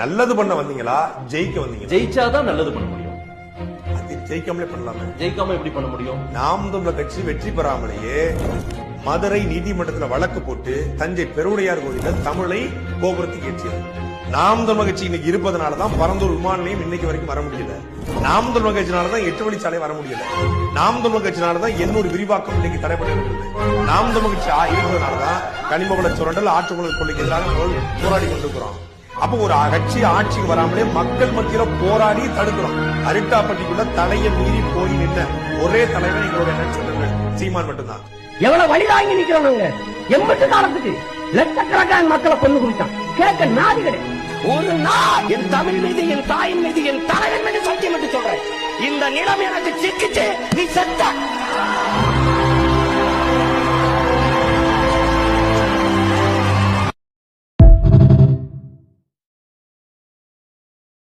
நல்லது பண்ண வந்தீங்களா? ஜெயிக்க வந்தீங்களா? ஜெயிச்சாதான் நல்லது பண்ண முடியும். ஜெயிக்காமலே பண்ணலாமே. ஜெயிக்காம எப்படி பண்ண முடியும்? நாம் தமிழர் கட்சி வெற்றி பெறாமலேயே மதுரை நீதிமன்றத்துல வழக்கு போட்டு தஞ்சை பெருவுடையார் கோயில தமிழை கோபுரத்துக்கு ஏற்றியது. நாம் தமிழர் கட்சி இன்னைக்கு இருப்பதனால தான் பரந்தூர் விமான நிலையம் இன்னைக்கு வரைக்கும் வர முடியல. நாம் தமிழர் கட்சினால தான் எட்டு வழிச்சாலை வர முடியல. நாம் தமிழர் கட்சினால தான் எண்ணூறு விரிவாக்கம் இன்னைக்கு தடைபட்டு இருக்குது நாம் தமிழர் கட்சி இருப்பதனால தான் கனிமகுள சுரண்டல் ஆற்றுக்குள கொள்ளைக்கு எதிராக போராடி கொண்டிருக்கிறோம். அப்போ ஒரு கட்சி ஆட்சிக்கு வராமலே மக்கள் மத்தியில போராடி தடுக்கிறோம். அரிட்டாப்பட்டிக்குள்ள தலையை மீறி போய் நின்ன ஒரே தலைவர் எங்களுடைய நட்சத்திரங்கள் சீமான் மட்டும்தான். எவ்வளவு வழி தாங்கி நிக்கிறோம் எண்பத்து காலத்துக்கு லட்சக்கணக்கான மக்களை கொண்டு குடிச்சான் கேட்க நாடு கிடையாது ஒரு நாள் என் தமிழ் மீது என் தாயின் மீது என் தலைவன் மீது சத்தியம் என்று சொல்றேன். இந்த நிலம் எனக்கு சிக்கிச்சு நீ செத்த.